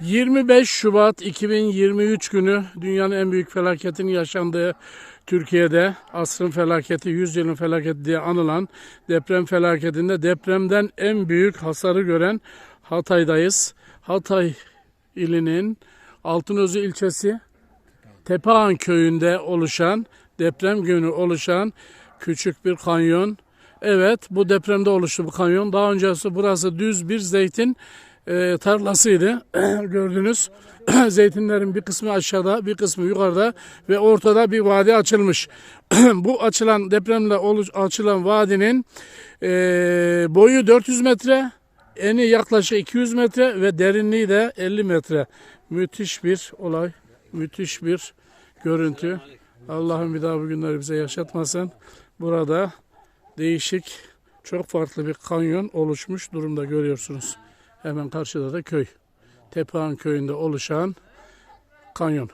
25 Şubat 2023 günü dünyanın en büyük felaketinin yaşandığı Türkiye'de asrın felaketi, 100 yılın felaketi diye anılan deprem felaketinde depremden en büyük hasarı gören Hatay'dayız. Hatay ilinin Altınözü ilçesi Tepeağan köyünde oluşan deprem günü oluşan küçük bir kanyon. Evet bu depremde oluştu bu kanyon. Daha öncesi burası düz bir zeytin e, tarlasıydı. Gördünüz zeytinlerin bir kısmı aşağıda bir kısmı yukarıda ve ortada bir vadi açılmış. bu açılan depremle oluş, açılan vadinin e, boyu 400 metre eni yaklaşık 200 metre ve derinliği de 50 metre. Müthiş bir olay, müthiş bir görüntü. Allah'ım bir daha bu günleri bize yaşatmasın. Burada değişik, çok farklı bir kanyon oluşmuş durumda görüyorsunuz. Hemen karşıda da köy. Tepehan köyünde oluşan kanyon.